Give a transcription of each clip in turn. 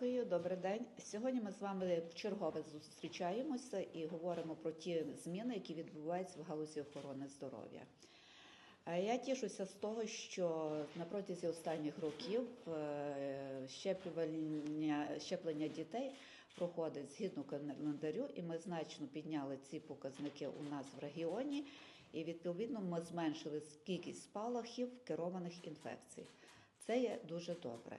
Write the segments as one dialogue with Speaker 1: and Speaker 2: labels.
Speaker 1: Дякую, добрий день. Сьогодні ми з вами вчергове зустрічаємося і говоримо про ті зміни, які відбуваються в галузі охорони здоров'я. Я тішуся з того, що на протязі останніх років е, щеплення, щеплення дітей проходить згідно календарю, і ми значно підняли ці показники у нас в регіоні, і відповідно ми зменшили кількість спалахів керованих інфекцій. Це є дуже добре.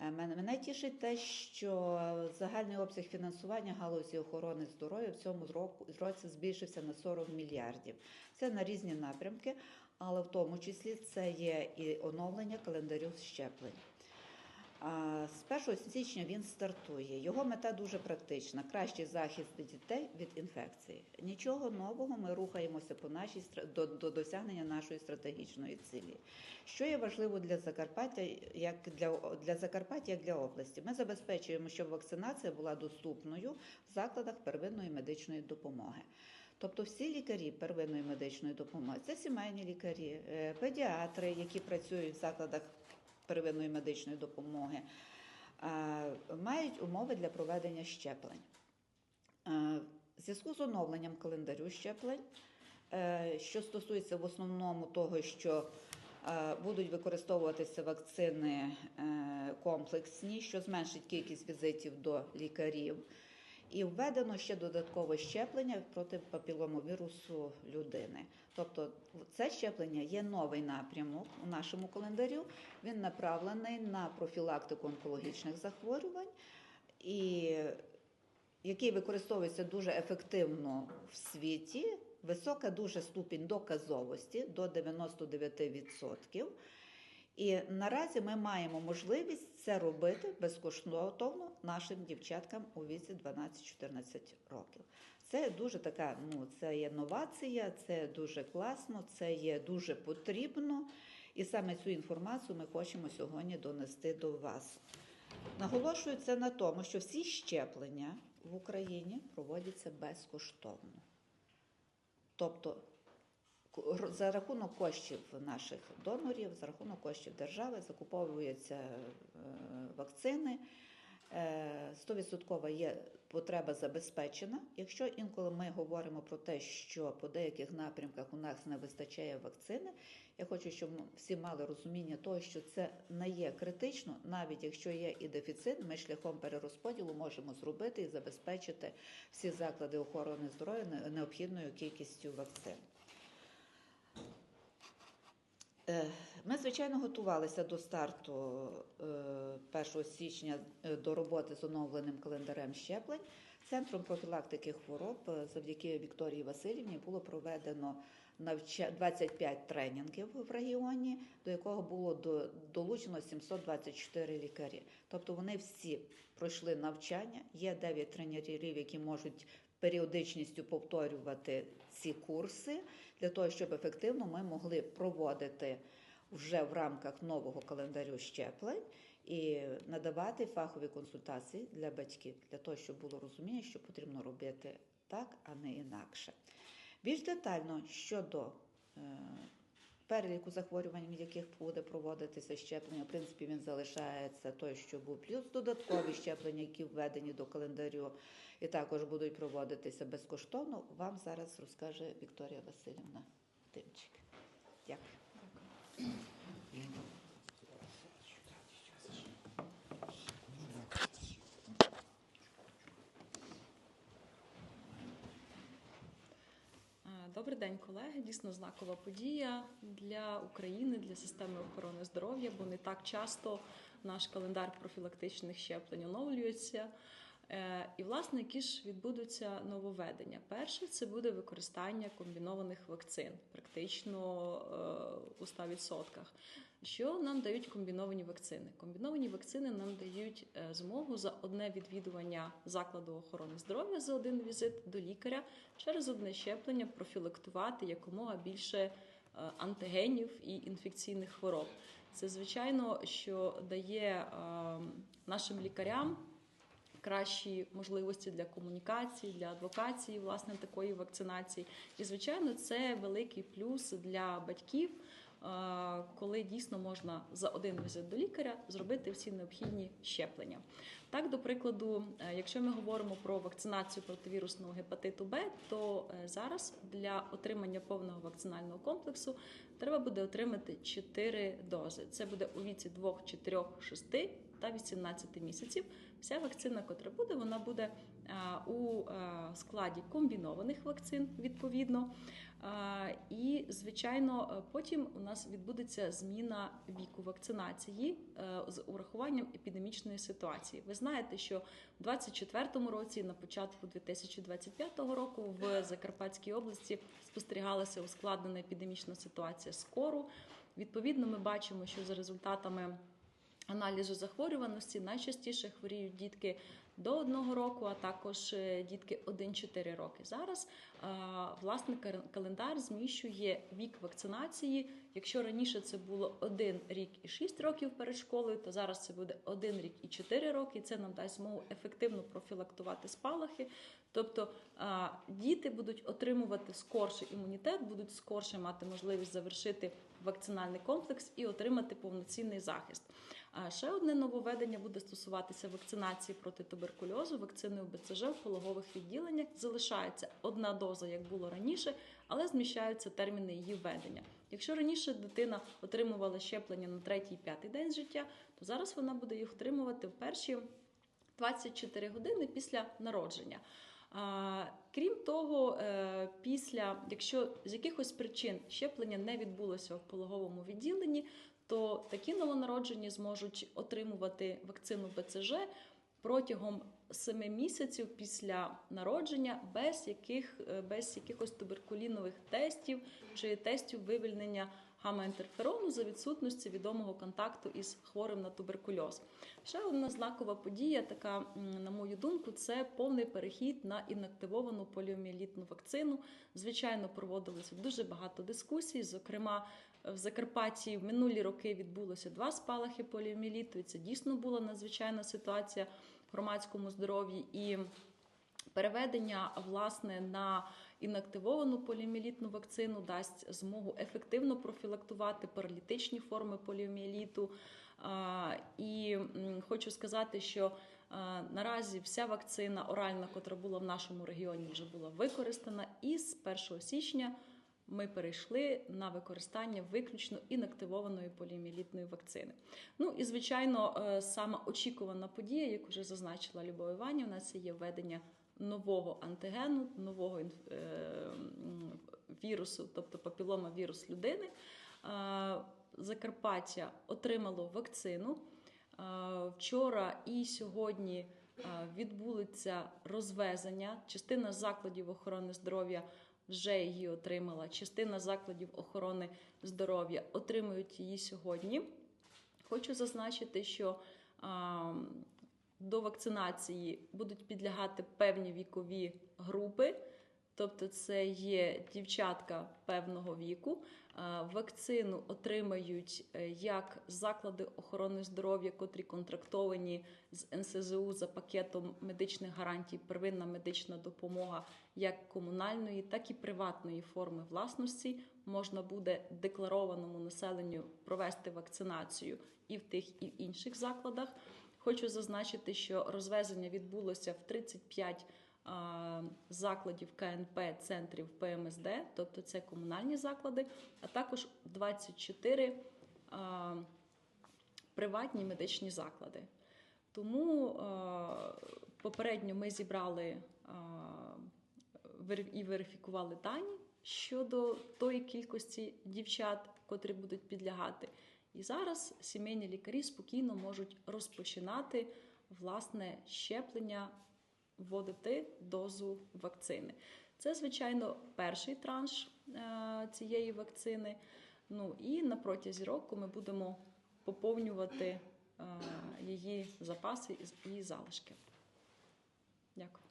Speaker 1: Е, Мене, мене тішить те, що загальний обсяг фінансування галузі охорони здоров'я в цьому року, році збільшився на 40 мільярдів. Це на різні напрямки, але в тому числі це є і оновлення календарю щеплень. З 1 січня він стартує. Його мета дуже практична: кращий захист дітей від інфекції. Нічого нового ми рухаємося по нашій до, до досягнення нашої стратегічної цілі. Що є важливо для Закарпаття, як для, для Закарпаття, як для області? Ми забезпечуємо, щоб вакцинація була доступною в закладах первинної медичної допомоги. Тобто всі лікарі первинної медичної допомоги, це сімейні лікарі, е, педіатри, які працюють в закладах первинної медичної допомоги, е, мають умови для проведення щеплень. Е, В зв'язку з оновленням календарю щеплень, е, що стосується в основному того, що будуть використовуватися вакцини комплексні, що зменшить кількість візитів до лікарів. І введено ще додаткове щеплення проти папіломовірусу людини. Тобто, це щеплення є новий напрямок у нашому календарю. Він направлений на профілактику онкологічних захворювань, і який використовується дуже ефективно в світі. Висока дуже ступінь доказовості до 99%. І наразі ми маємо можливість це робити безкоштовно нашим дівчаткам у віці 12-14 років. Це дуже така, ну це є новація, це дуже класно, це є дуже потрібно. І саме цю інформацію ми хочемо сьогодні донести до вас. Наголошую це на тому, що всі щеплення в Україні проводяться безкоштовно. Тобто за рахунок коштів наших донорів, за рахунок коштів держави закуповуються е, вакцини. Е, 100% є потреба забезпечена. Якщо інколи ми говоримо про те, що по деяких напрямках у нас не вистачає вакцини, я хочу, щоб всі мали розуміння того, що це не є критично, навіть якщо є і дефіцит, ми шляхом перерозподілу можемо зробити і забезпечити всі заклади охорони здоров'я необхідною кількістю вакцин. Ми, звичайно, готувалися до старту е, 1 січня е, до роботи з оновленим календарем щеплень. Центром профілактики хвороб е, завдяки Вікторії Васильівні було проведено 25 тренінгів в регіоні, до якого було до- долучено 724 лікарі. Тобто вони всі пройшли навчання. Є 9 тренерів, які можуть періодичністю повторювати ці курси для того, щоб ефективно ми могли проводити вже в рамках нового календарю щеплень і надавати фахові консультації для батьків, для того, щоб було розуміння, що потрібно робити так, а не інакше. Більш детально щодо е, переліку захворювань, в яких буде проводитися щеплення, в принципі, він залишається той, що був, плюс додаткові щеплення, які введені до календарю, і також будуть проводитися безкоштовно. Вам зараз розкаже Вікторія Васильівна Тимчик. Дякую.
Speaker 2: Добрий день, колеги. Дійсно знакова подія для України, для системи охорони здоров'я, бо не так часто наш календар профілактичних щеплень оновлюється. Е, І, власне, які ж відбудуться нововведення? Перше це буде використання комбінованих вакцин, практично е, у 100%. Що нам дають комбіновані вакцини? Комбіновані вакцини нам дають е, змогу за одне відвідування закладу охорони здоров'я за один візит до лікаря через одне щеплення профілактувати якомога більше е, антигенів і інфекційних хвороб. Це звичайно, що дає е, нашим лікарям кращі можливості для комунікації, для адвокації, власне, такої вакцинації. І, звичайно, це великий плюс для батьків, коли дійсно можна за один візит до лікаря зробити всі необхідні щеплення. Так, до прикладу, е, якщо ми говоримо про вакцинацію проти вірусного гепатиту Б, то е, зараз для отримання повного вакцинального комплексу треба буде отримати 4 дози. Це буде у віці 2, 4, 6 та 18 місяців. Вся вакцина, котра буде, вона буде е, у е, складі комбінованих вакцин відповідно. І, звичайно, е, потім у нас відбудеться зміна віку вакцинації е, з урахуванням епідемічної ситуації. Ви знаєте, що в 2024 році, на початку 2025 року, в Закарпатській області спостерігалася ускладнена епідемічна ситуація з кору. Відповідно, ми бачимо, що за результатами аналізу захворюваності найчастіше хворіють дітки до одного року, а також е, дітки 1-4 роки. Зараз власне календар зміщує вік вакцинації. Якщо раніше це було 1 рік і 6 років перед школою, то зараз це буде 1 рік і 4 роки. І це нам дасть змогу ефективно профілактувати спалахи. Тобто діти будуть отримувати скорше імунітет, будуть скорше мати можливість завершити вакцинальний комплекс і отримати повноцінний захист. Ще одне нововведення буде стосуватися вакцинації проти туберкульозу, вакциною БЦЖ в пологових відділеннях. Залишається одна доза, як було раніше, але зміщаються терміни її введення. Якщо раніше дитина отримувала щеплення на третій п'ятий день життя, то зараз вона буде їх отримувати в перші 24 години після народження. Крім того, е, після, якщо з якихось причин щеплення не відбулося в пологовому відділенні, то такі новонароджені зможуть отримувати вакцину БЦЖ протягом 7 місяців після народження без яких без якихось туберкулінових тестів чи тестів вивільнення гамма-інтерферону за відсутності відомого контакту із хворим на туберкульоз. Ще одна знакова подія, така, на мою думку, це повний перехід на інактивовану поліоміелітну вакцину. Звичайно, проводилося дуже багато дискусій. Зокрема, в Закарпатті в минулі роки відбулося два спалахи поліоміеліту, це дійсно була надзвичайна ситуація в громадському здоров'ї. І переведення власне на інактивовану поліоміелітну вакцину дасть змогу ефективно профілактувати паралітичні форми поліоміеліту. І хочу сказати, що наразі вся вакцина оральна, котра була в нашому регіоні, вже була використана, і з 1 січня ми перейшли на використання виключно інактивованої поліоміелітної вакцини. Ну і звичайно, е, саме очікувана подія, як вже зазначила Любов Іванівна, це є введення нового антигену, нового е, вірусу, тобто папілома вірус людини. Е, Закарпаття отримало вакцину. Е, Вчора і сьогодні відбудеться розвезення. Частина закладів охорони здоров'я вже її отримала. Частина закладів охорони здоров'я отримують її сьогодні. Хочу зазначити, що до вакцинації будуть підлягати певні вікові групи. Тобто, це є дівчатка певного віку. Вакцину отримають е, як заклади охорони здоров'я, котрі контрактовані з НСЗУ за пакетом медичних гарантій, первинна медична допомога як комунальної, так і приватної форми власності. Можна буде декларованому населенню провести вакцинацію і в тих, і в інших закладах. Хочу зазначити, що розвезення відбулося в 35 закладів КНП центрів ПМСД, тобто це комунальні заклади, а також 24 приватні медичні заклади. Тому попередньо ми зібрали і верифікували дані щодо тої кількості дівчат, котрі будуть підлягати. І зараз сімейні лікарі спокійно можуть розпочинати власне щеплення, вводити дозу вакцини. Це, звичайно, перший транш е, цієї вакцини. Ну і на протязі року ми будемо поповнювати е, її запаси і- залишки. Дякую.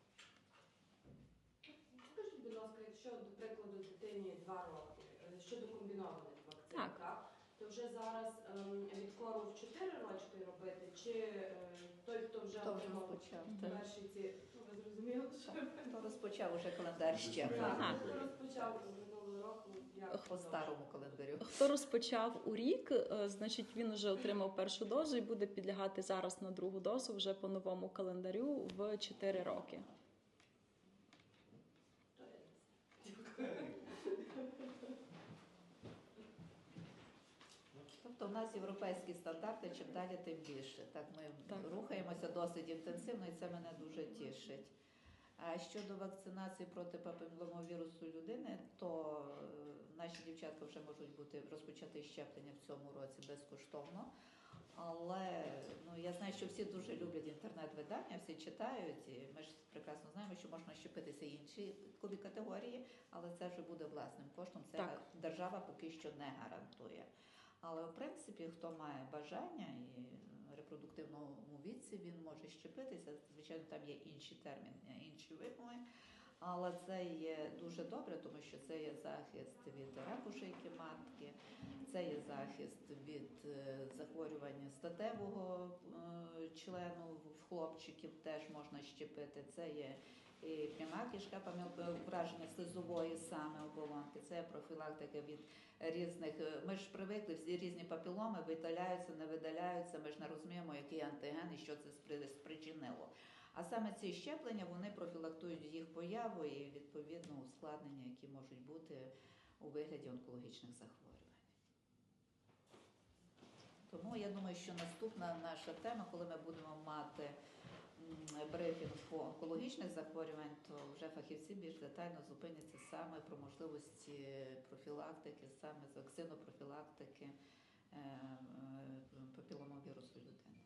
Speaker 3: Скажіть, будь ласка, якщо, до прикладу, дитині 2 роки, е, щодо комбінованих вакцин,
Speaker 2: Так.
Speaker 3: так. то вже зараз ем, від кору в 4 рочки робити, чи е, той, хто вже
Speaker 1: Хто
Speaker 3: отримав
Speaker 1: розпочав?
Speaker 3: Перші ці, ну ви зрозуміли, що
Speaker 1: Хто розпочав уже календар ще?
Speaker 3: так, хто розпочав минулого року як
Speaker 1: По старому календарю.
Speaker 2: Хто розпочав у рік, е, значить він вже отримав першу дозу і буде підлягати зараз на другу дозу вже по новому календарю в 4 роки.
Speaker 1: Тобто в нас європейські стандарти, чим далі, тим більше. Так ми
Speaker 2: Так.
Speaker 1: рухаємося досить інтенсивно, і це мене дуже тішить. А щодо вакцинації проти папіломовірусу людини, то е, наші дівчатка вже можуть бути розпочати щеплення в цьому році безкоштовно. Але ну я знаю, що всі дуже люблять інтернет-видання, всі читають. І ми ж прекрасно знаємо, що можна щепитися інші вікові категорії, але це вже буде власним коштом. Це
Speaker 2: Так.
Speaker 1: держава поки що не гарантує. Але в принципі, хто має бажання і в репродуктивному віці, він може щепитися. Звичайно, там є інші терміни, інші вимоги. Але це є дуже добре, тому що це є захист від раку шийки матки, це є захист від е, захворювання статевого е, члену в хлопчиків, теж можна щепити. Це є пряма кишка, враження слизової саме оболонки, це профілактика від різних. е, Ми ж привикли, всі різні папіломи видаляються, не видаляються. Ми ж не розуміємо, який антиген і що це спричинило. А саме ці щеплення вони профілактують їх появу і відповідно ускладнення, які можуть бути у вигляді онкологічних захворювань. Тому я думаю, що наступна наша тема, коли ми будемо мати брифінг по онкологічних захворювань, то вже фахівці більш детально зупиняться саме про можливості профілактики, саме з вакцинопрофілактики е, е, папіломовірусу людини.